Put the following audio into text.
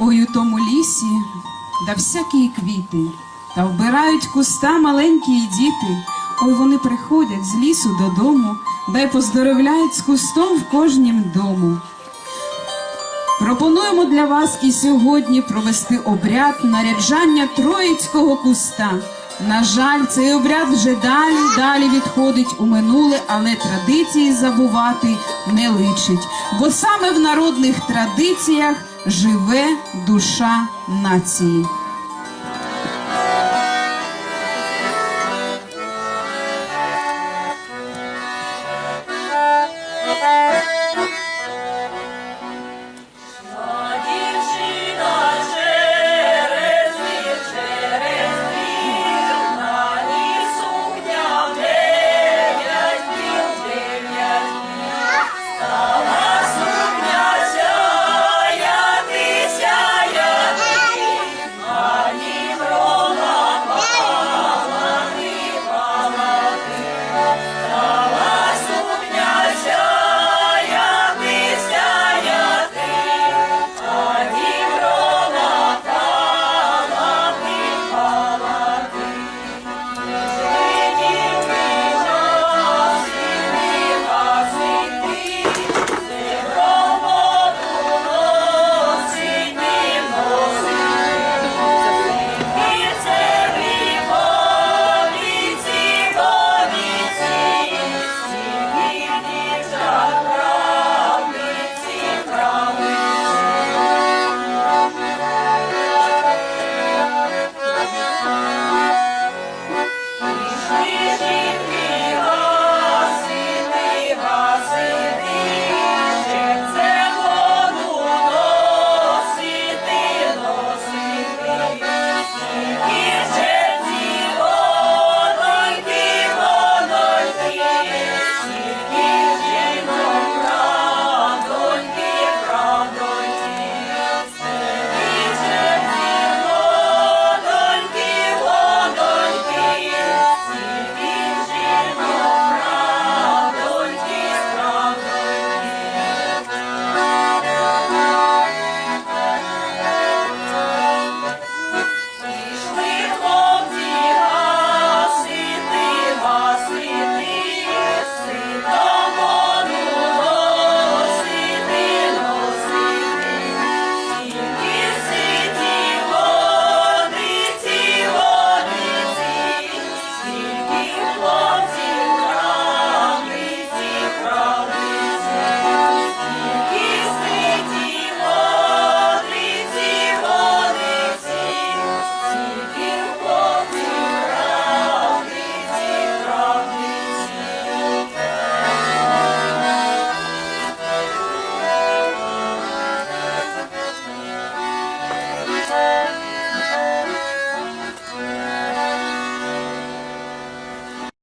Ой у тому лісі, да всякі квіти, та вбирають куста маленькі діти. Ой, вони приходять з лісу додому, да й поздоровляють з кустом в кожнім дому. Пропонуємо для вас і сьогодні провести обряд наряджання троїцького куста. На жаль, цей обряд вже далі, далі відходить у минуле, але традиції забувати не личить. Бо саме в народних традиціях живе душа нації.